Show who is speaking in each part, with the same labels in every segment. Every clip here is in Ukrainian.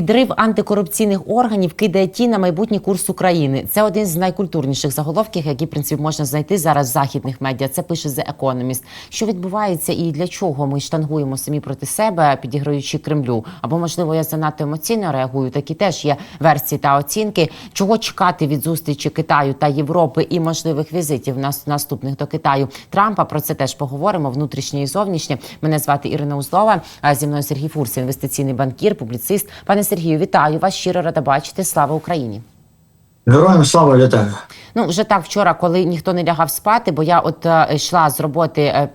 Speaker 1: Підрив антикорупційних органів кидає ті на майбутній курс України. Це один з найкультурніших заголовків, які в принципі можна знайти зараз в західних медіа. Це пише The Economist. Що відбувається і для чого ми штангуємо самі проти себе, підіграючи Кремлю? Або можливо я занадто емоційно реагую. Такі теж є версії та оцінки. Чого чекати від зустрічі Китаю та Європи і можливих візитів нас наступних до Китаю Трампа? Про це теж поговоримо. Внутрішнє і зовнішнє. Мене звати Ірина Узлова. А зі мною Сергій Фурс, інвестиційний банкір, публіцист. Пане Сергію, вітаю вас. Щиро рада бачити. Слава Україні.
Speaker 2: Героям слава вітаю.
Speaker 1: Ну вже так вчора, коли ніхто не лягав спати, бо я от е, йшла з роботи е,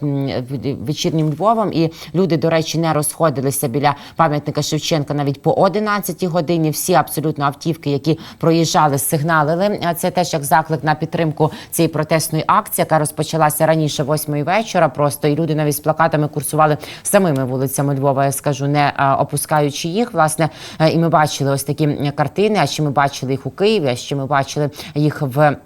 Speaker 1: вечірнім Львовом, і люди, до речі, не розходилися біля пам'ятника Шевченка навіть по 11 годині. Всі абсолютно автівки, які проїжджали, сигналили. Це теж як заклик на підтримку цієї протестної акції, яка розпочалася раніше восьмої вечора. Просто і люди навіть з плакатами курсували самими вулицями Львова. Я скажу, не е, опускаючи їх. Власне, Е, і ми бачили ось такі картини. А ще ми бачили їх у Києві. А ще ми бачили їх в.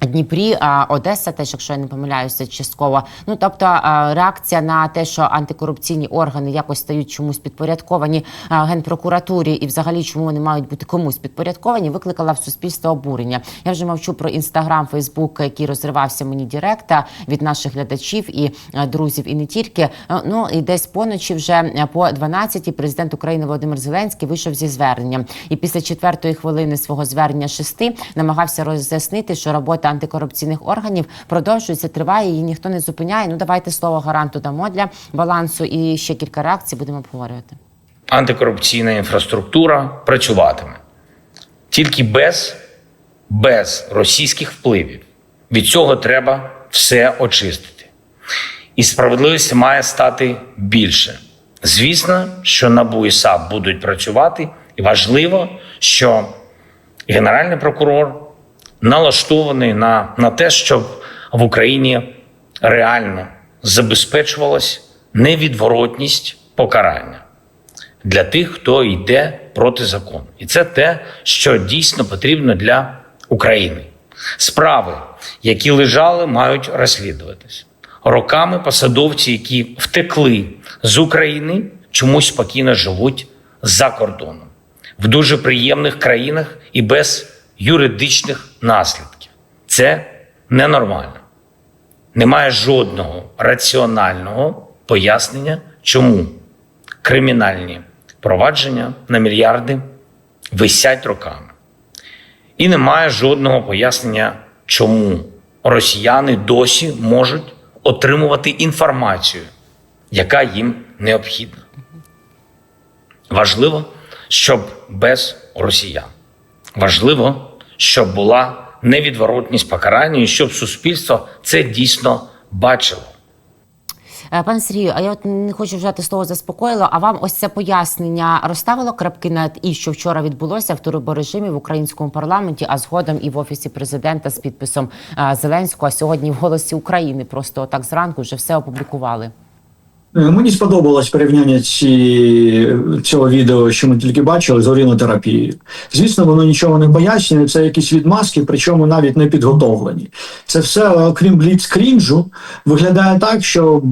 Speaker 1: Дніпрі, Одеса, теж, якщо я не помиляюся, частково. Ну тобто реакція на те, що антикорупційні органи якось стають чомусь підпорядковані генпрокуратурі, і взагалі чому вони мають бути комусь підпорядковані, викликала в суспільство обурення. Я вже мовчу про інстаграм, Фейсбук, який розривався мені директа від наших глядачів і друзів, і не тільки. Ну і десь поночі, вже по 12-й президент України Володимир Зеленський вийшов зі зверненням. І після четвертої хвилини свого звернення шести намагався роз'яснити, що робота антикорупційних органів продовжується, триває, її ніхто не зупиняє. Ну давайте слово гаранту дамо для балансу і ще кілька реакцій будемо обговорювати.
Speaker 3: антикорупційна інфраструктура працюватиме тільки без, без російських впливів. Від цього треба все очистити. І справедливості має стати більше. Звісно, що НАБУ і САП будуть працювати, і важливо, що Генеральний прокурор налаштований на, на те, щоб в Україні реально забезпечувалась невідворотність покарання для тих, хто йде проти закону. І це те, що дійсно потрібно для України. Справи, які лежали, мають розслідуватись. Роками посадовці, які втекли з України, чомусь спокійно живуть за кордоном в дуже приємних країнах і без юридичних наслідків. Це ненормально. Немає жодного раціонального пояснення, чому кримінальні провадження на мільярди висять роками. І немає жодного пояснення, чому росіяни досі можуть отримувати інформацію, яка їм необхідна. Важливо, щоб без росіян. Важливо, щоб була невідворотність покарання і щоб суспільство це дійсно бачило.
Speaker 1: Е, Пане Сергію, а я от не хочу вжати слово заспокоїло. А вам ось це пояснення розставило крапки над і що вчора відбулося в турборежимі в українському парламенті, а згодом і в офісі президента з підписом е, Зеленського. А сьогодні в голосі України просто так зранку вже все опублікували.
Speaker 2: Е, Мені сподобалось порівняння ці, цього відео, що ми тільки бачили, з орінотерапією. Звісно, воно нічого не пояснює, це якісь відмазки, причому навіть не підготовлені. Це все, окрім бліцкрінжу, виглядає так, що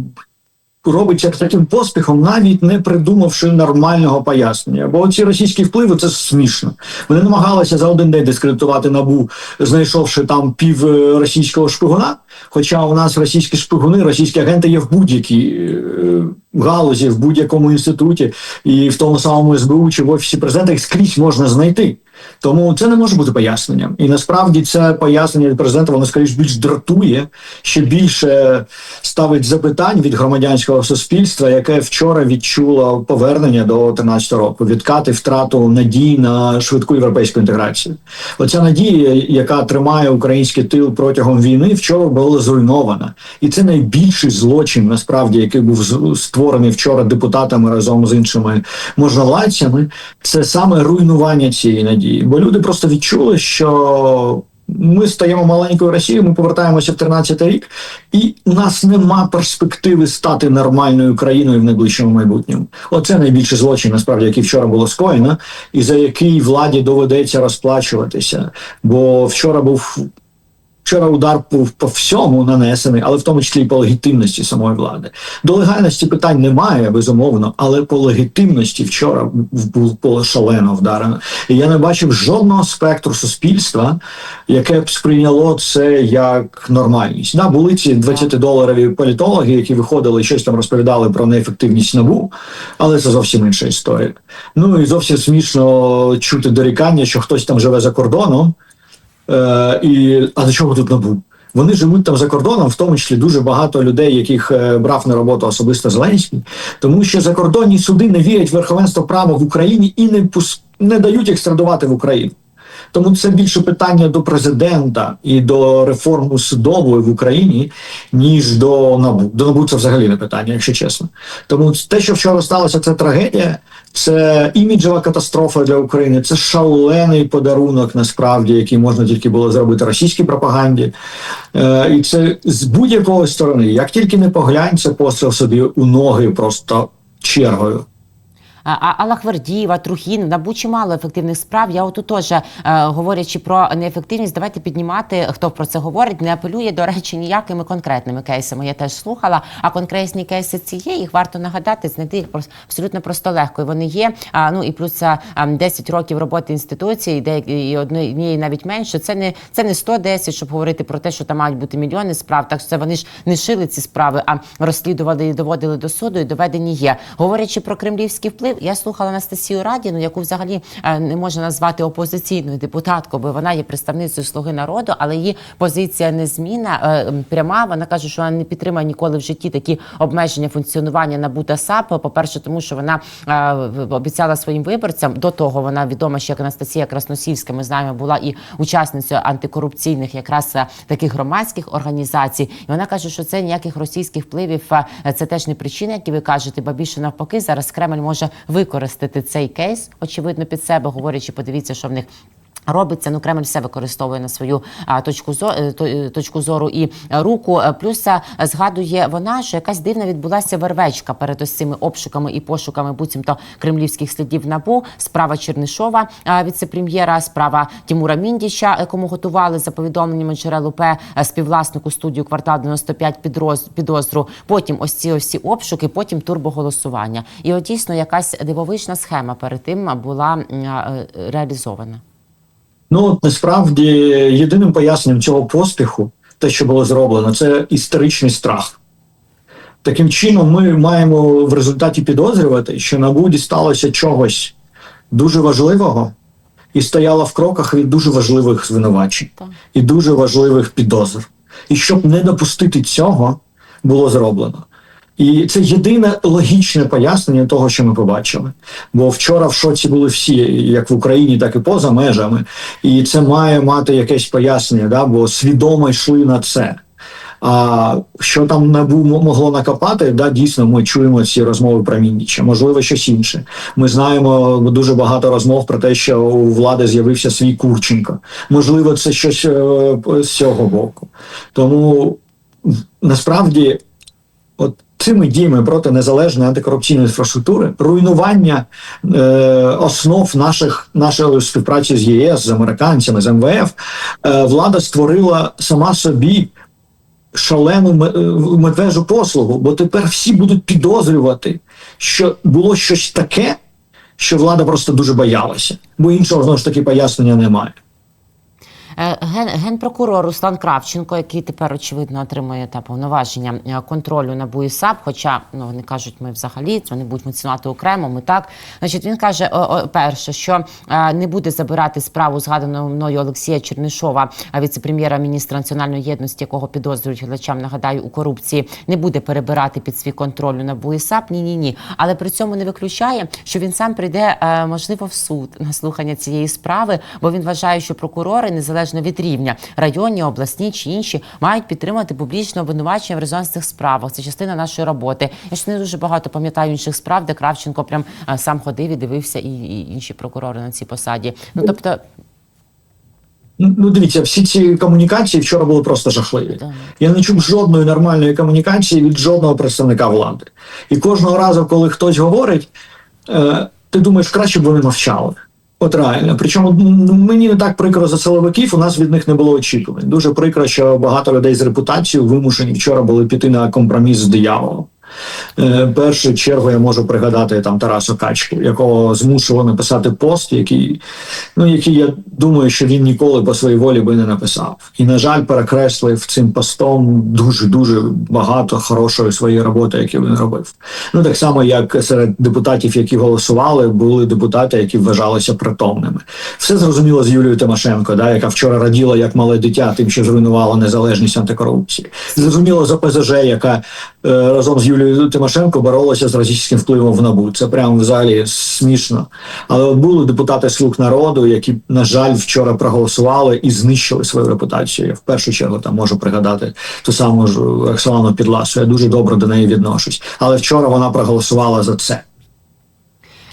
Speaker 2: робиться таким поспіхом, навіть не придумавши нормального пояснення. Бо ці російські впливи це смішно. Вони намагалися за один день дискредитувати набу, знайшовши там пів е, російського шпигуна. Хоча у нас російські шпигуни, російські агенти є в будь-якій е, галузі, в будь-якому інституті, і в тому самому СБУ чи в офісі президента їх скрізь можна знайти. Тому це не може бути поясненням. І насправді це пояснення від президента воно скоріш більш дратує, ще більше ставить запитань від громадянського суспільства, яке вчора відчуло повернення до 13 року, відкати втрату надій на швидку європейську інтеграцію. Оця надія, яка тримає український тил протягом війни, вчора була зруйнована, і це найбільший злочин, насправді, який був створений вчора депутатами разом з іншими можновладцями. Це саме руйнування цієї надії. Бо люди просто відчули, що ми стаємо маленькою Росією, ми повертаємося в 13 рік, і у нас нема перспективи стати нормальною країною в найближчому майбутньому. Оце найбільший злочин, насправді, який вчора було скоєно, і за який владі доведеться розплачуватися. Бо вчора був Вчора удар був по всьому нанесений, але в тому числі і по легітимності самої влади. До легальності питань немає, безумовно, але по легітимності вчора було шалено вдарено. І я не бачив жодного спектру суспільства, яке б сприйняло це як нормальність. Да, були ці 20-доларові політологи, які виходили і щось там розповідали про неефективність набу, але це зовсім інша історія. Ну і зовсім смішно чути дорікання, що хтось там живе за кордоном. Е, і, а до чого тут набу? Вони живуть там за кордоном, в тому числі дуже багато людей, яких е, брав на роботу особисто Зеленський, тому що закордонні суди не вірять в верховенство права в Україні і не не дають екстрадувати в Україну. Тому це більше питання до президента і до реформи судової в Україні, ніж до НАБУ. До НАБУ це взагалі не питання, якщо чесно. Тому те, що вчора сталося, це трагедія, це іміджева катастрофа для України, це шалений подарунок, насправді, який можна тільки було зробити російській пропаганді. Е, і це з будь-якої сторони, як тільки не поглянь, це постріл собі у ноги просто чергою.
Speaker 1: А- А Трухін, набу чимало ефективних справ. Я отут теж е, говорячи про неефективність, давайте піднімати, хто про це говорить, не апелює, до речі, ніякими конкретними кейсами. Я теж слухала. А конкретні кейси ці є, їх варто нагадати, знайти їх абсолютно просто легко. І вони є. Ну і плюс а, 10 років роботи інституції, де і однієї навіть менше. Це не це не 110, щоб говорити про те, що там мають бути мільйони справ. Так що це вони ж не шили ці справи, а розслідували і доводили до суду, і доведені є. Говорячи про кремлівський вплив, я слухала Анастасію Радіну, яку взагалі е, не можна назвати опозиційною депутаткою, бо вона є представницею слуги народу, але її позиція незмінна, е, м, пряма. Вона каже, що вона не підтримає ніколи в житті такі обмеження функціонування НАБУ САП. По перше, тому що вона е, обіцяла своїм виборцям. До того вона відома ще як Анастасія Красносільська. Ми знаємо, була і учасницею антикорупційних якраз е, таких громадських організацій. І вона каже, що це ніяких російських впливів. е, Це теж не причина, які ви кажете, ба більше навпаки, зараз Кремль може використати цей кейс, очевидно, під себе, говорячи, подивіться, що в них. Робиться, ну Кремль все використовує на свою а, точку зору, точку зору і е, руку. Е, Плюс е, згадує вона, що якась дивна відбулася вервечка перед ось цими обшуками і пошуками буцімто кремлівських слідів набу. Справа Чернишова, е, віце-прем'єра, справа Тімура Міндіча, е, кому готували за повідомленнями джерел УП е, співвласнику студію квартал 95 підроз, підозру. Потім ось ці ці обшуки, потім турбоголосування. І от дійсно якась дивовижна схема перед тим була е, реалізована.
Speaker 2: Ну насправді єдиним поясненням цього поспіху, те, що було зроблено, це історичний страх. Таким чином, ми маємо в результаті підозрювати, що НАБУ дісталося чогось дуже важливого і стояло в кроках від дуже важливих звинувачень і дуже важливих підозр. І щоб не допустити цього, було зроблено. І це єдине логічне пояснення того, що ми побачили. Бо вчора в шоці були всі, як в Україні, так і поза межами. І це має мати якесь пояснення, да? бо свідомо йшли на це. А що там набу могло накопати, да, дійсно, ми чуємо ці розмови про Мінніча, можливо, щось інше. Ми знаємо дуже багато розмов про те, що у влади з'явився свій Курченко. Можливо, це щось е, з цього боку. Тому насправді, от цими діями проти незалежної антикорупційної інфраструктури, руйнування е, основ наших нашої співпраці з ЄС, з американцями, з МВФ, е, влада створила сама собі шалену е, медвежу послугу, бо тепер всі будуть підозрювати, що було щось таке, що влада просто дуже боялася, бо іншого знову ж таки пояснення немає.
Speaker 1: Е, Ген, генпрокурор Руслан Кравченко, який тепер очевидно отримує та повноваження е, контролю на САП, хоча ну вони кажуть, ми взагалі вони будуть функціонувати окремо. Ми так, значить, він каже: перше, що е, не буде забирати справу згаданого мною Олексія Чернишова, віце-прем'єра міністра національної єдності, якого підозрюють глядачам, нагадаю, у корупції, не буде перебирати під свій контроль на САП. Ні, ні, ні. Але при цьому не виключає, що він сам прийде можливо в суд на слухання цієї справи, бо він вважає, що прокурори незалежно від рівня районні, обласні чи інші мають підтримати публічне обвинувачення в резонансних справах. Це частина нашої роботи. Я ж не дуже багато пам'ятаю інших справ, де Кравченко прям е, сам ходив і дивився, і, і інші прокурори на цій посаді. Ну тобто,
Speaker 2: Ну, ну, дивіться, всі ці комунікації вчора були просто жахливі. Я не чув жодної нормальної комунікації від жодного представника влади. І кожного разу, коли хтось говорить, е, ти думаєш, краще б вони мовчали. От реально. Причому мені не так прикро за силовиків, у нас від них не було очікувань. Дуже прикро, що багато людей з репутацією вимушені вчора були піти на компроміс з дияволом. Е, першу чергу я можу пригадати там Тарасу Качку, якого змушував написати пост, який, ну, який я думаю, що він ніколи по своїй волі би не написав. І, на жаль, перекреслив цим постом дуже дуже багато хорошої своєї роботи, яку він робив. Ну так само, як серед депутатів, які голосували, були депутати, які вважалися притомними. Все зрозуміло з Юлією Тимошенко, да, яка вчора раділа як мале дитя, тим, що зруйнувала незалежність антикорупції. Зрозуміло за ПЗЖ, яка е, разом з Юлією Тимошенко боролася з російським впливом в НАБУ. Це прямо взагалі смішно. Але от були депутати слуг народу, які, на жаль, вчора проголосували і знищили свою репутацію. Я в першу чергу там можу пригадати ту саму ж Роксолану Підласу. Я дуже добре до неї відношусь. Але вчора вона проголосувала за це.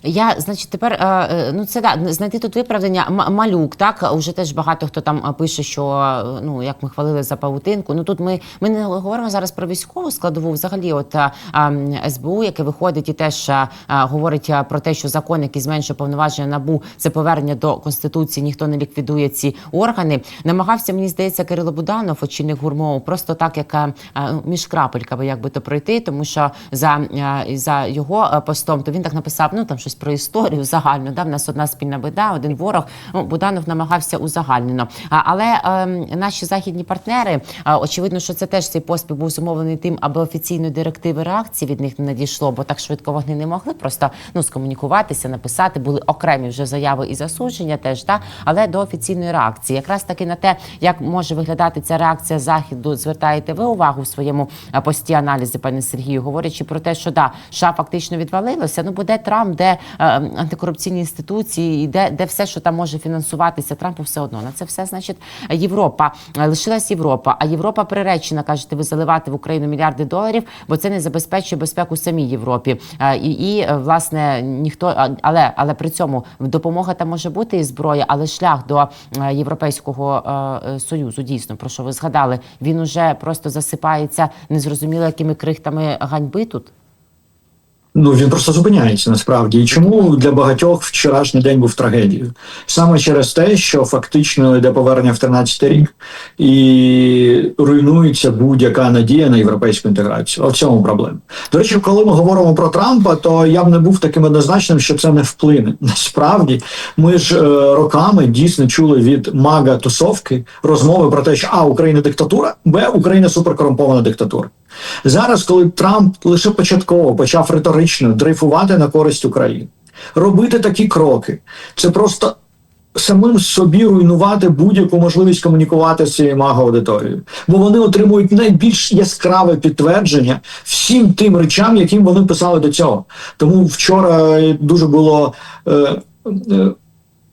Speaker 1: Я, значить, тепер е, е, ну це да знайти тут виправдання. Малюк, так уже теж багато хто там е, пише, що ну як ми хвалили за павутинку. Ну тут ми, ми не говоримо зараз про військову складову. Взагалі, от е, е, СБУ, яке виходить і теж говорить про те, що закон, який зменшує повноваження набу, це повернення до конституції. Ніхто не ліквідує ці органи. Намагався мені здається Кирило Буданов, очільник гурмову, просто так, як е, між крапельками, як би то пройти, тому що за, за його постом, то він так написав, ну там щось про історію загально. Да, в нас одна спільна бида, один ворог. Ну, Буданов намагався узагальнено. А, але е, наші західні партнери, е, очевидно, що це теж цей поспіх був зумовлений тим, аби офіційної директиви реакції від них не надійшло, бо так швидко вони не могли просто ну скомунікуватися, написати. Були окремі вже заяви і засудження, теж да, але до офіційної реакції, якраз таки на те, як може виглядати ця реакція заходу, звертаєте ви увагу в своєму е, пості аналізи, пане Сергію, говорячи про те, що да, США фактично відвалилося. Ну буде Трамп, де антикорупційні інституції, і де, де все, що там може фінансуватися, Трампу все одно на це все значить Європа. Е, Лишилась Європа. А Європа приречена, кажете, ви заливати в Україну мільярди доларів, бо це не забезпечує безпеку самій Європі. Е, І, і е, власне ніхто, але але при цьому допомога там може бути і зброя, але шлях до е, європейського е, е, союзу, дійсно про що ви згадали, він уже просто засипається незрозуміло якими крихтами ганьби тут.
Speaker 2: Ну він просто зупиняється насправді. І чому для багатьох вчорашній день був трагедією? Саме через те, що фактично йде повернення в 13 рік і руйнується будь-яка надія на європейську інтеграцію. А в цьому проблема. До речі, коли ми говоримо про Трампа, то я б не був таким однозначним, що це не вплине. Насправді, ми ж е, роками дійсно чули від мага тусовки розмови про те, що а Україна диктатура, б Україна суперкорумпована диктатура. Зараз, коли Трамп лише початково почав риторично дрейфувати на користь України, робити такі кроки, це просто самим собі руйнувати будь-яку можливість комунікувати з цією маго-аудиторією. Бо вони отримують найбільш яскраве підтвердження всім тим речам, яким вони писали до цього. Тому вчора дуже було. Е, е,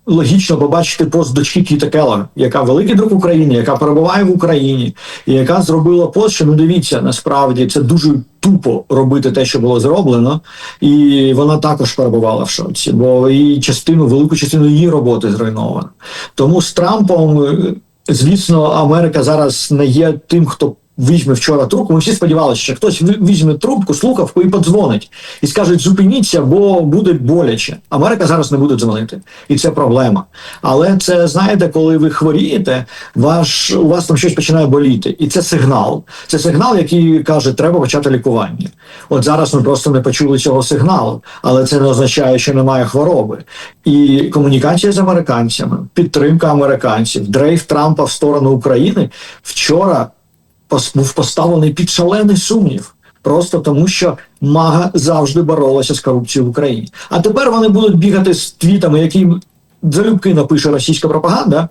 Speaker 2: логічно побачити пост дочки Кіта Келлера, яка великий друг України, яка перебуває в Україні, і яка зробила пост, що ну дивіться, насправді це дуже тупо робити те, що було зроблено, і вона також перебувала в шоці, бо її частину, велику частину її роботи зруйновано. Тому з Трампом, е, звісно, Америка зараз не є тим, хто. Візьме вчора трубку. Ми всі сподівалися, що хтось візьме трубку, слухавку і подзвонить, і скажуть: зупиніться, бо буде боляче. Америка зараз не буде дзвонити, і це проблема. Але це знаєте, коли ви хворієте, ваш у вас там щось починає боліти, і це сигнал. Це сигнал, який каже, треба почати лікування. От зараз ми просто не почули цього сигналу, але це не означає, що немає хвороби. І комунікація з американцями, підтримка американців, дрейф Трампа в сторону України вчора був поставлений під шалений сумнів. Просто тому, що мага завжди боролася з корупцією в Україні. А тепер вони будуть бігати з твітами, які залюбки напише російська пропаганда,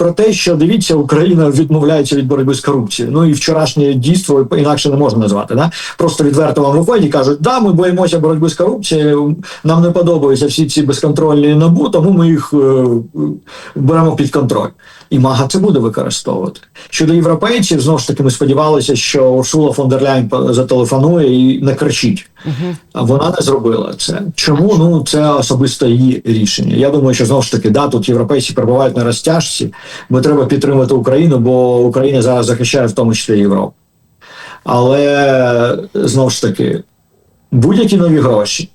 Speaker 2: про те, що дивіться, Україна відмовляється від боротьби з корупцією. Ну і вчорашнє дійство інакше не можна назвати. Да? Просто відверто вам виходять і кажуть, да, ми боїмося боротьби з корупцією, нам не подобаються всі ці безконтрольні набу, тому ми їх е, беремо під контроль. І мага це буде використовувати. Щодо європейців, знову ж таки, ми сподівалися, що Урсула фон дер Ляйн зателефонує і накричить. А вона не зробила це. Чому? Ну це особисто її рішення. Я думаю, що знову ж таки, да, тут європейці перебувають на розтяжці, бо треба підтримати Україну, бо Україна зараз захищає в тому числі Європу. Але знову ж таки, будь-які нові гроші,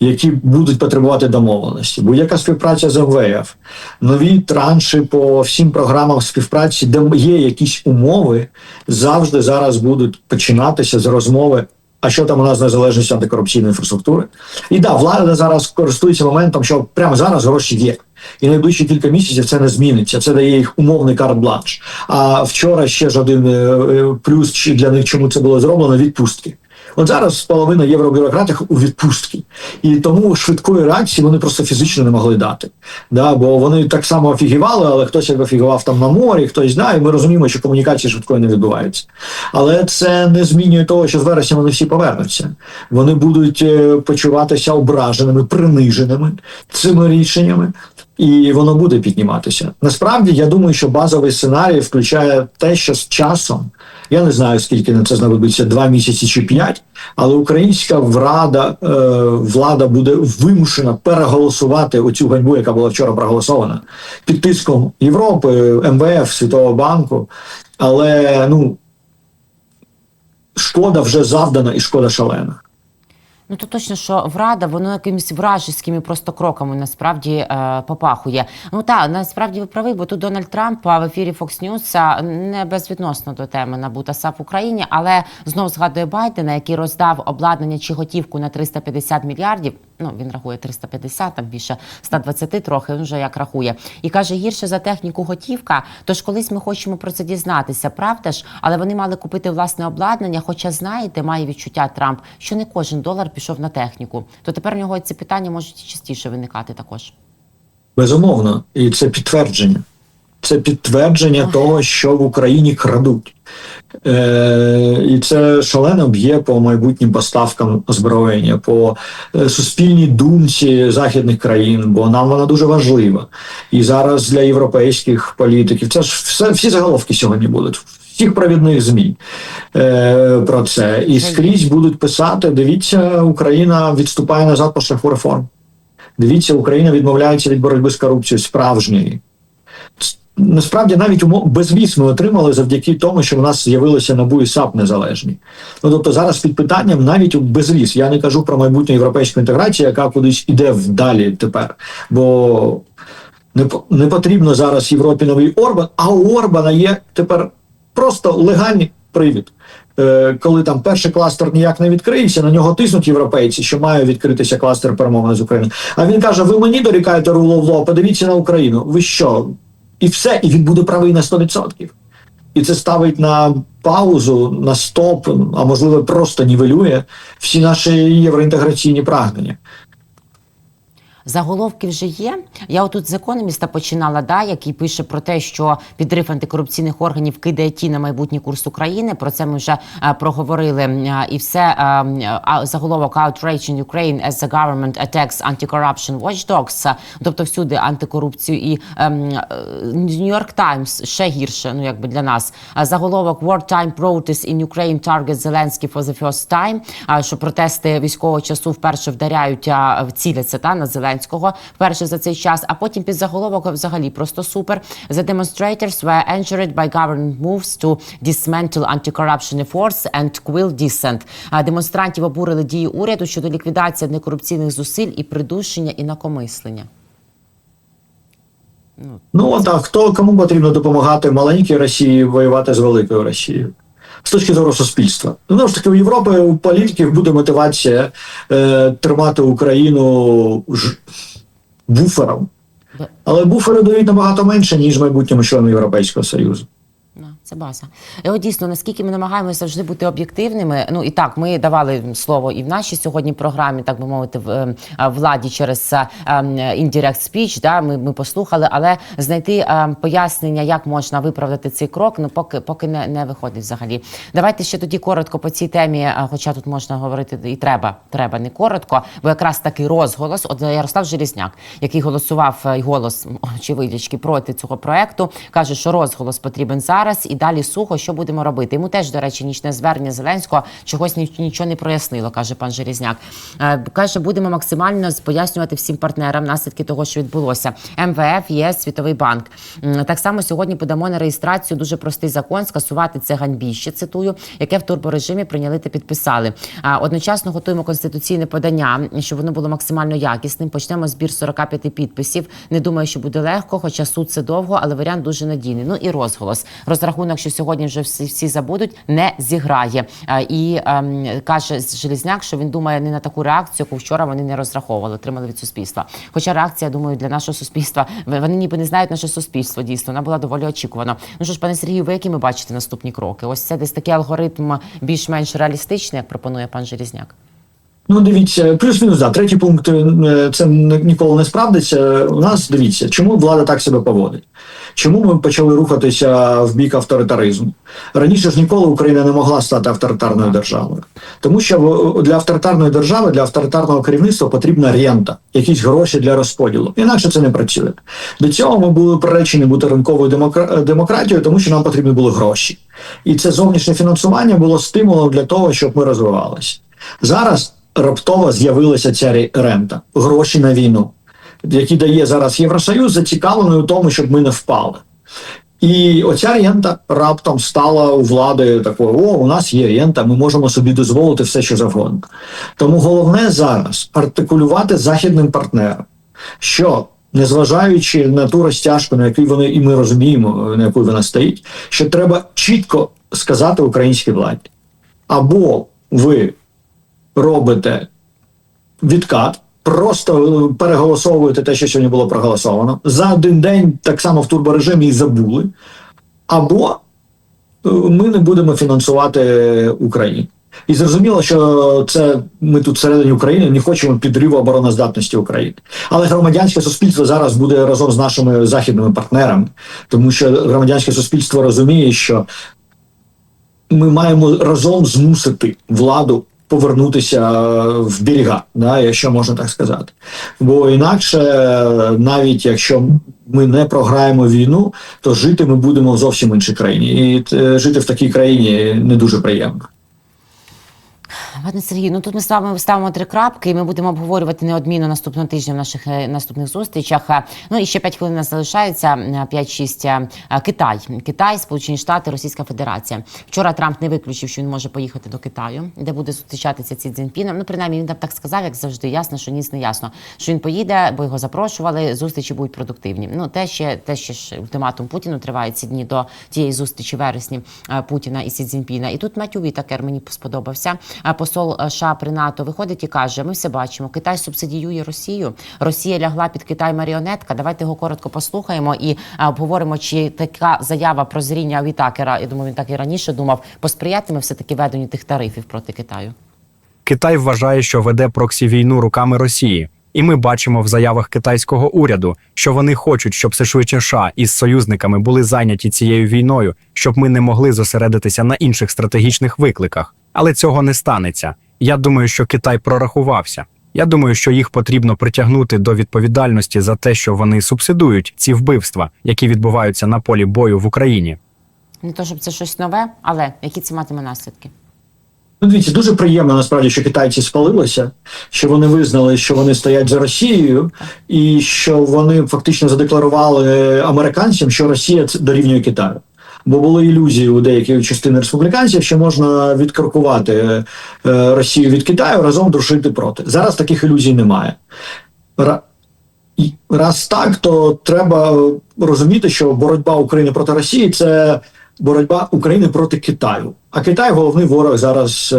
Speaker 2: які будуть потребувати домовленості. Будь-яка співпраця з МВФ, нові транші по всім програмам співпраці, де є якісь умови, завжди зараз будуть починатися з розмови. А що там у нас з антикорупційної інфраструктури? І да, влада зараз користується моментом, що прямо зараз гроші є. І найближчі кілька місяців це не зміниться. Це дає їх умовний карт-бланш. А вчора ще ж один е, е, плюс для них, чому це було зроблено, відпустки. От зараз половина євробюрократів у відпустці, і тому швидкої реакції вони просто фізично не могли дати. Да, бо вони так само офігівали, але хтось як офігував там на морі, хтось знає. Ми розуміємо, що комунікації швидкої не відбувається. Але це не змінює того, що з вересня вони всі повернуться. Вони будуть е, почуватися ображеними, приниженими цими рішеннями. І воно буде підніматися. Насправді, я думаю, що базовий сценарій включає те, що з часом я не знаю, скільки на це знадобиться, два місяці чи п'ять, але українська влада, е, влада буде вимушена переголосувати оцю ганьбу, яка була вчора проголосована, під тиском Європи, МВФ, Світового банку. Але ну шкода вже завдана і шкода шалена.
Speaker 1: Ну то точно, що врада, воно якимись вражеськими просто кроками насправді е, попахує. Ну так, насправді ви праві, бо тут Дональд Трамп в ефірі Fox News не безвідносно до теми набута САП в Україні, але знов згадує Байдена, який роздав обладнання чи готівку на 350 мільярдів. Ну він рахує 350, там більше 120 трохи. Він вже як рахує, і каже, гірше за техніку готівка. Тож колись ми хочемо про це дізнатися, правда ж? Але вони мали купити власне обладнання. Хоча знаєте, має відчуття Трамп, що не кожен долар пішов на техніку. То тепер у нього ці питання можуть частіше виникати також.
Speaker 2: Безумовно, і це підтвердження. Це підтвердження того, що в Україні крадуть. Е, і це шалено б'є по майбутнім поставкам озброєння, по е, суспільній думці західних країн, бо нам вона дуже важлива. І зараз для європейських політиків це ж все, всі заголовки сьогодні будуть. Всіх провідних змі е, про це і скрізь будуть писати: дивіться, Україна відступає назад по шляху реформ. Дивіться, Україна відмовляється від боротьби з корупцією справжньої. Насправді навіть умов безвіз ми отримали завдяки тому, що в нас з'явилися НАБУ і САП незалежні. Ну тобто зараз під питанням навіть безвіз. Я не кажу про майбутню європейську інтеграцію, яка кудись іде вдалі тепер. Бо не, не потрібно зараз Європі новий Орбан, а у Орбана є тепер просто легальний привід. Е, коли там перший кластер ніяк не відкриється, на нього тиснуть європейці, що має відкритися кластер перемовини з Україною. А він каже: ви мені дорікаєте руло в ло, подивіться на Україну. Ви що? І все, і він буде правий на 100%. І це ставить на паузу, на стоп, а можливо, просто нівелює всі наші євроінтеграційні прагнення.
Speaker 1: Заголовки вже є. Я отут з економіста починала, да, який пише про те, що підрив антикорупційних органів кидає ті на майбутній курс України. Про це ми вже е, проговорили. Е, і все е, а, заголовок «Outrage in Ukraine as the government attacks anti-corruption watchdogs». Тобто всюди антикорупцію і ем, е, New York Times ще гірше, ну якби для нас. А Заголовок «Wartime protests in Ukraine target Zelensky for the first time», а, що протести військового часу вперше вдаряють, а, ціляться та на Зеленського вперше за цей час. А потім під заголовок взагалі просто супер. The demonstrators were injured by government moves to dismantle anti-corruption efforts and quell dissent. Демонстрантів обурили дії уряду щодо ліквідації некорупційних зусиль і придушення інакомислення.
Speaker 2: Ну от а хто кому потрібно допомагати маленькій Росії воювати з великою Росією? З точки зору суспільства. Знову ж таки, у Європи у політиків буде мотивація е, тримати Україну ж, буфером. Але буфери дають набагато менше, ніж майбутньому члену Європейського Союзу.
Speaker 1: Це база. І от дійсно, наскільки ми намагаємося завжди бути об'єктивними. Ну і так, ми давали слово і в нашій сьогодні програмі, так би мовити, в е, владі через е, ем, indirect speech, Да, ми, ми послухали, але знайти е, пояснення, як можна виправдати цей крок, ну поки поки не, не виходить взагалі. Давайте ще тоді коротко по цій темі, е, хоча тут можна говорити і треба, треба не коротко, бо якраз такий розголос. От Ярослав Желізняк, який голосував е, і голос очевидячки проти цього проекту, каже, що розголос потрібен зараз і далі сухо. Що будемо робити? Йому теж, до речі, нічне звернення Зеленського чогось ні- нічого не прояснило, каже пан Желізняк. Е, Каже, будемо максимально пояснювати всім партнерам наслідки того, що відбулося. МВФ, ЄС, Світовий банк. Так само сьогодні подамо на реєстрацію дуже простий закон скасувати це ганьбіще. Цитую, яке в турборежимі прийняли та підписали. А одночасно готуємо конституційне подання, щоб воно було максимально якісним. Почнемо збір 45 підписів. Не думаю, що буде легко, хоча суд це довго, але варіант дуже надійний. Ну і розголос. Розрахунок, що сьогодні вже всі, всі забудуть, не зіграє. І ем, каже Желізняк, що він думає не на таку реакцію, яку вчора вони не розраховували, отримали від суспільства. Хоча реакція, думаю, для нашого суспільства вони ніби не знають наше суспільство. Дійсно, вона була доволі очікувана. Ну що ж, пане Сергію, ви які ми бачите наступні кроки? Ось це десь такий алгоритм більш-менш реалістичний, як пропонує пан Желізняк.
Speaker 2: Ну, дивіться, плюс-мінус, да. Третій пункт е, це ніколи не справдиться. У нас дивіться, чому влада так себе поводить? Чому ми почали рухатися в бік авторитаризму? Раніше ж ніколи Україна не могла стати авторитарною державою, тому що для авторитарної держави, для авторитарного керівництва потрібна рента, якісь гроші для розподілу. Інакше це не працює. До цього ми були приречені бути ринковою демокра- демократією, тому що нам потрібні були гроші. І це зовнішнє фінансування було стимулом для того, щоб ми розвивалися. Зараз раптово з'явилася ця рента, гроші на війну, які дає зараз Євросоюз, зацікавлений у тому, щоб ми не впали. І оця рента раптом стала у влади такою: о, у нас є рента, ми можемо собі дозволити все, що завгодно. Тому головне зараз артикулювати західним партнерам, що незважаючи на ту розтяжку, на якій вони і ми розуміємо, на якій вона стоїть, що треба чітко сказати українській владі. Або ви робите відкат, просто переголосовуєте те, що сьогодні було проголосовано. За один день так само в турборежимі і забули. Або е, ми не будемо фінансувати Україну. І зрозуміло, що це ми тут всередині України не хочемо підриву обороноздатності України. Але громадянське суспільство зараз буде разом з нашими західними партнерами, тому що громадянське суспільство розуміє, що ми маємо разом змусити владу повернутися в берега, да, якщо можна так сказати. Бо інакше, навіть якщо ми не програємо війну, то жити ми будемо в зовсім іншій країні. І е, жити в такій країні не дуже приємно.
Speaker 1: Пане Сергію, ну тут ми з вами ставимо три крапки, і ми будемо обговорювати неодмінно наступного тижня в наших е, наступних зустрічах. Е, Ну і ще 5 хвилин нас залишається. е, 5-6. Е, Китай, Китай, Сполучені Штати, Російська Федерація. Вчора Трамп не виключив, що він може поїхати до Китаю, де буде зустрічатися ці Цзіньпіном. Ну принаймні він там так сказав, як завжди. Ясно, що ніс не ясно. Що він поїде, бо його запрошували. Зустрічі будуть продуктивні. Ну те ще те ще ж ультиматум Путіну триває ці дні до тієї зустрічі вересні Путіна і Сі Цзіньпіна. І тут Меттю Вітакер мені сподобався. Посол е, США при НАТО виходить і каже: ми все бачимо. Китай субсидіює Росію. Росія лягла під Китай маріонетка. Давайте його коротко послухаємо і е, обговоримо, чи така заява про зріння Вітакера, я думаю, він так і раніше думав, посприятиме все таки веденню тих тарифів проти Китаю.
Speaker 4: Китай вважає, що веде проксі війну руками Росії, і ми бачимо в заявах китайського уряду, що вони хочуть, щоб США із союзниками були зайняті цією війною, щоб ми не могли зосередитися на інших стратегічних викликах. Але цього не станеться. Я думаю, що Китай прорахувався. Я думаю, що їх потрібно притягнути до відповідальності за те, що вони субсидують ці вбивства, які відбуваються на полі бою в Україні.
Speaker 1: Не то, щоб це щось нове, але які це матиме наслідки?
Speaker 2: Ну, дивіться, дуже приємно насправді, що китайці спалилися, що вони визнали, що вони стоять за Росією, і що вони фактично задекларували американцям, що Росія це дорівнює Китаю. Бо були ілюзії у деякої частини республіканців, що можна відкоркувати е, Росію від Китаю разом дружити проти. Зараз таких ілюзій немає. Раз так, то треба е, розуміти, що боротьба України проти Росії це боротьба України проти Китаю. А Китай головний ворог зараз е,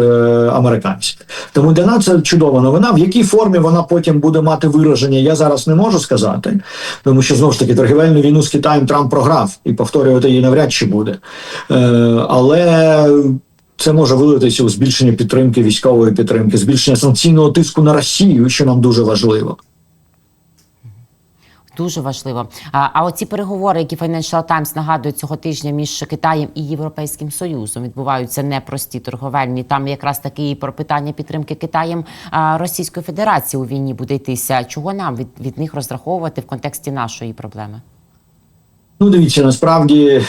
Speaker 2: американців. Тому для нас це чудова новина. В якій формі вона потім буде мати вираження, я зараз не можу сказати, тому що знову ж таки торгівельну війну з Китаєм Трамп програв і повторювати її навряд чи буде. Е, але це може вилитися у збільшення підтримки військової підтримки, збільшення санкційного тиску на Росію, що нам дуже важливо.
Speaker 1: Дуже важливо. А, а оці переговори, які Financial Times нагадують цього тижня між Китаєм і Європейським Союзом, відбуваються непрості торговельні. Там якраз таки і про питання підтримки Китаєм Російської Федерації у війні буде йтися. Чого нам від, від них розраховувати в контексті нашої проблеми?
Speaker 2: Ну, дивіться, насправді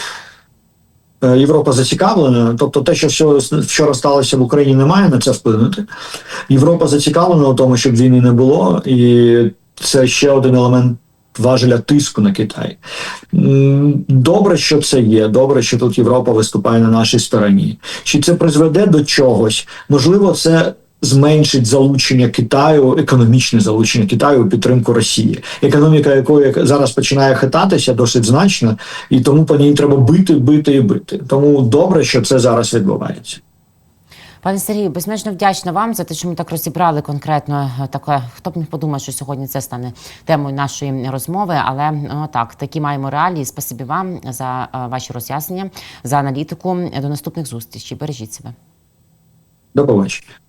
Speaker 2: Е, Європа зацікавлена, тобто те, що вчора сталося в Україні, не має на це вплинути. Європа зацікавлена у тому, щоб війни не було, і це ще один елемент важеля тиску на Китай. Добре, що це є. Добре, що тут Європа виступає на нашій стороні. Чи це призведе до чогось? Можливо, це. Зменшить залучення Китаю, економічне залучення Китаю у підтримку Росії, економіка якої зараз починає хитатися досить значно, і тому по ній треба бити, бити і бити. Тому добре, що це зараз відбувається.
Speaker 1: Пане Сергію, безмежно вдячна вам за те, що ми так розібрали конкретно е, таке. Хто б міг подумав, що сьогодні це стане темою нашої розмови. Але о, так, такі маємо реалії. Спасибі вам за е, ваші роз'яснення, за аналітику. До наступних зустрічей. Бережіть себе.
Speaker 2: До побачення.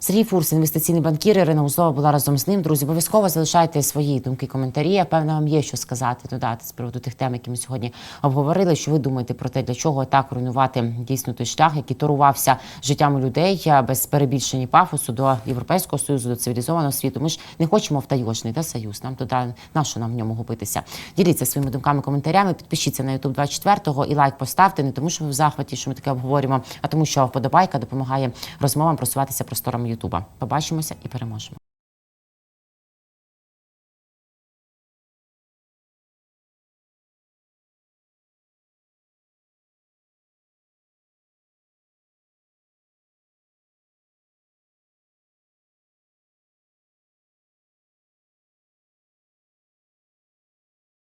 Speaker 1: Сергій Фурс, інвестиційний банкір, Ірина Узлова була разом з ним. Друзі, обов'язково залишайте свої думки, коментарі. Я певно, вам є що сказати, додати з приводу тих тем, які ми сьогодні обговорили. Що ви думаєте про те, для чого так руйнувати дійсно той шлях, який торувався життями людей без перебільшення пафосу до європейського союзу, до цивілізованого світу. Ми ж не хочемо в тайожний да, союз. Нам туди на що нам в ньому губитися. Діліться своїми думками, коментарями. Підпишіться на YouTube 24 і лайк поставте. Не тому, що ми в захваті, що ми таке обговорюємо, а тому, що вподобайка допомагає розмовам просуватися просторами Ютуба. Побачимося і переможемо.